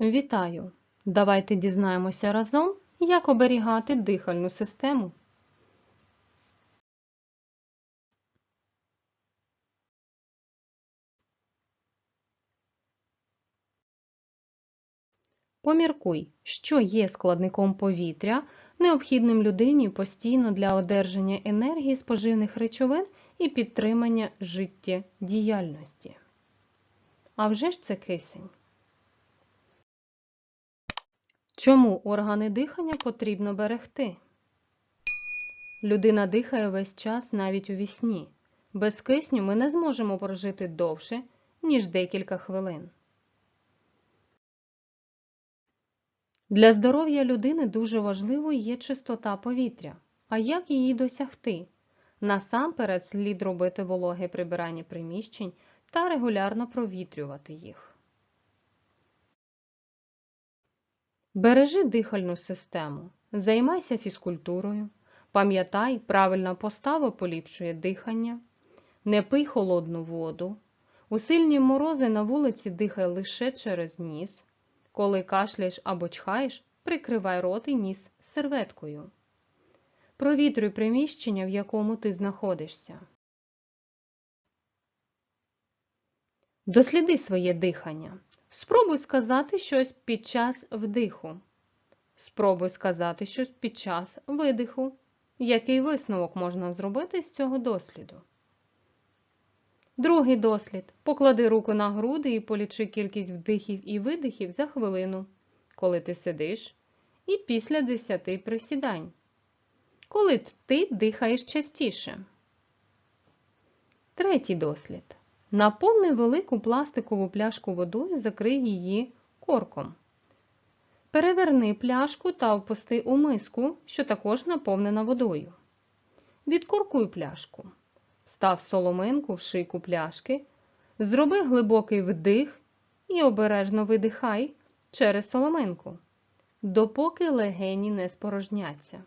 Вітаю! Давайте дізнаємося разом, як оберігати дихальну систему. Поміркуй, що є складником повітря, необхідним людині постійно для одержання енергії з поживних речовин і підтримання життєдіяльності. А вже ж це кисень. Чому органи дихання потрібно берегти? Людина дихає весь час навіть у вісні. Без кисню ми не зможемо прожити довше, ніж декілька хвилин. Для здоров'я людини дуже важливою є чистота повітря. А як її досягти? Насамперед слід робити вологе прибирання приміщень та регулярно провітрювати їх. Бережи дихальну систему, займайся фізкультурою, пам'ятай, правильна постава поліпшує дихання, не пий холодну воду, у сильні морози на вулиці дихай лише через ніс, коли кашляєш або чхаєш, прикривай рот і ніс серветкою. Провітрюй приміщення, в якому ти знаходишся. Досліди своє дихання. Спробуй сказати щось під час вдиху. Спробуй сказати щось під час видиху. Який висновок можна зробити з цього досліду? Другий дослід. Поклади руку на груди і полічи кількість вдихів і видихів за хвилину, коли ти сидиш, і після 10 присідань. Коли ти дихаєш частіше. Третій дослід. Наповни велику пластикову пляшку водою закрий її корком. Переверни пляшку та впусти у миску, що також наповнена водою. Відкоркуй пляшку. Встав соломинку в шийку пляшки, зроби глибокий вдих і обережно видихай через соломинку, допоки легені не спорожняться.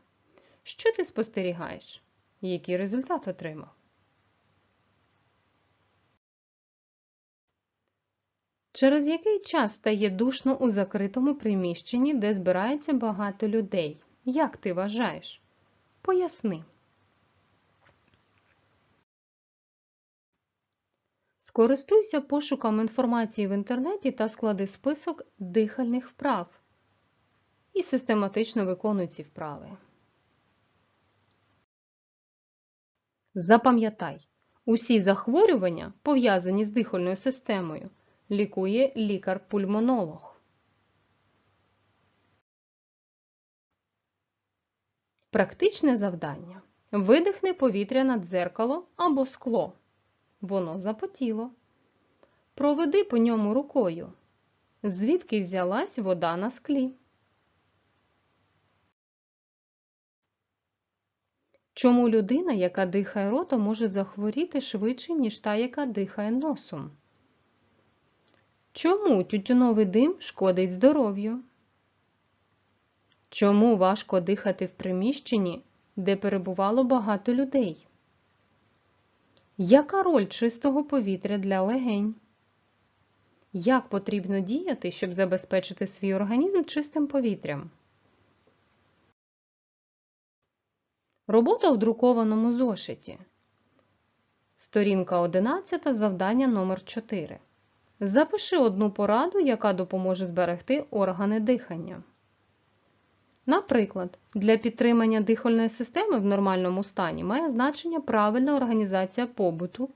Що ти спостерігаєш? Який результат отримав? Через який час стає душно у закритому приміщенні, де збирається багато людей? Як ти вважаєш? Поясни. Скористуйся пошуком інформації в інтернеті та склади список дихальних вправ і систематично виконуй ці вправи. Запам'ятай, усі захворювання, пов'язані з дихальною системою, лікує лікар-пульмонолог. Практичне завдання. Видихни повітря на дзеркало або скло. Воно запотіло. Проведи по ньому рукою. Звідки взялась вода на склі? Чому людина, яка дихає ротом, може захворіти швидше, ніж та, яка дихає носом? Чому тютюновий дим шкодить здоров'ю? Чому важко дихати в приміщенні, де перебувало багато людей? Яка роль чистого повітря для легень? Як потрібно діяти, щоб забезпечити свій організм чистим повітрям? Робота в друкованому зошиті. Сторінка 11, завдання номер 4 Запиши одну пораду, яка допоможе зберегти органи дихання. Наприклад, для підтримання дихальної системи в нормальному стані має значення правильна організація побуту,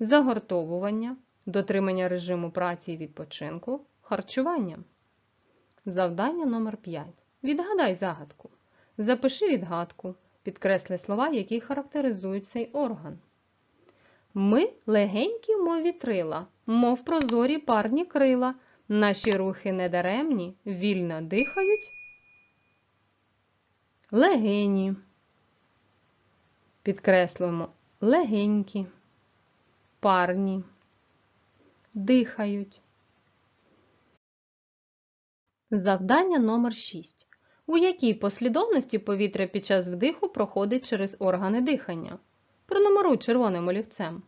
загортовування, дотримання режиму праці і відпочинку, харчування. Завдання номер 5 Відгадай загадку. Запиши відгадку. Підкресли слова, які характеризують цей орган. Ми легенькі, мов вітрила, мов прозорі парні крила. Наші рухи недаремні, вільно дихають. Легені. Підкреслюємо легенькі, парні, дихають. Завдання номер 6. У якій послідовності повітря під час вдиху проходить через органи дихання? Пронумеруй червоним олівцем.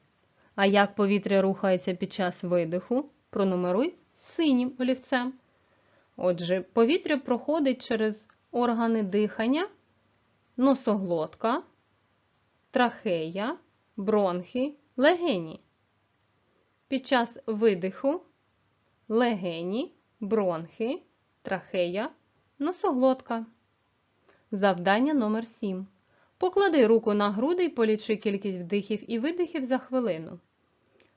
А як повітря рухається під час видиху? Пронумеруй синім олівцем. Отже, повітря проходить через органи дихання, носоглотка, трахея, бронхи, легені. Під час видиху легені, бронхи, трахея, носоглотка. Завдання номер 7. Поклади руку на груди і полічи кількість вдихів і видихів за хвилину.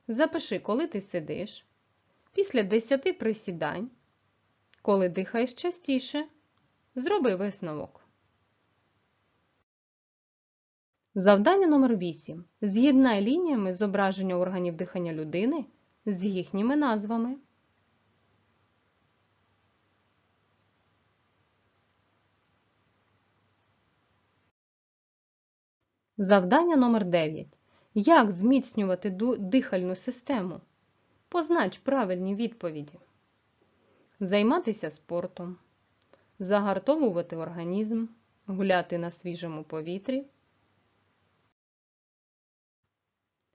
Запиши, коли ти сидиш, після 10 присідань, коли дихаєш частіше, зроби висновок. Завдання номер 8. З'єднай лініями зображення органів дихання людини з їхніми назвами. Завдання номер 9. Як зміцнювати дихальну систему? Познач правильні відповіді. Займатися спортом, загартовувати організм, гуляти на свіжому повітрі.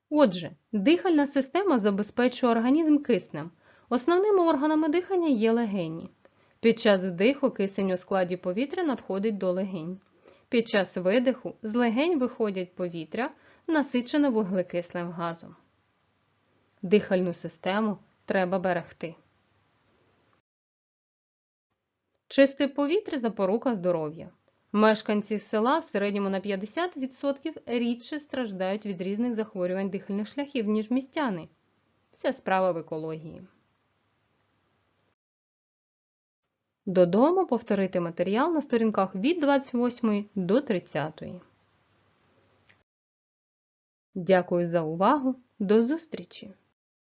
Отже, дихальна система забезпечує організм киснем. Основними органами дихання є легені. Під час вдиху кисень у складі повітря надходить до легень. Під час видиху з легень виходять повітря, насичене вуглекислим газом. Дихальну систему треба берегти. Чисте повітря – запорука здоров'я. Мешканці села в середньому на 50% рідше страждають від різних захворювань дихальних шляхів, ніж містяни. Вся справа в екології. Додому повторити матеріал на сторінках від 28 до 30. Дякую за увагу. До зустрічі!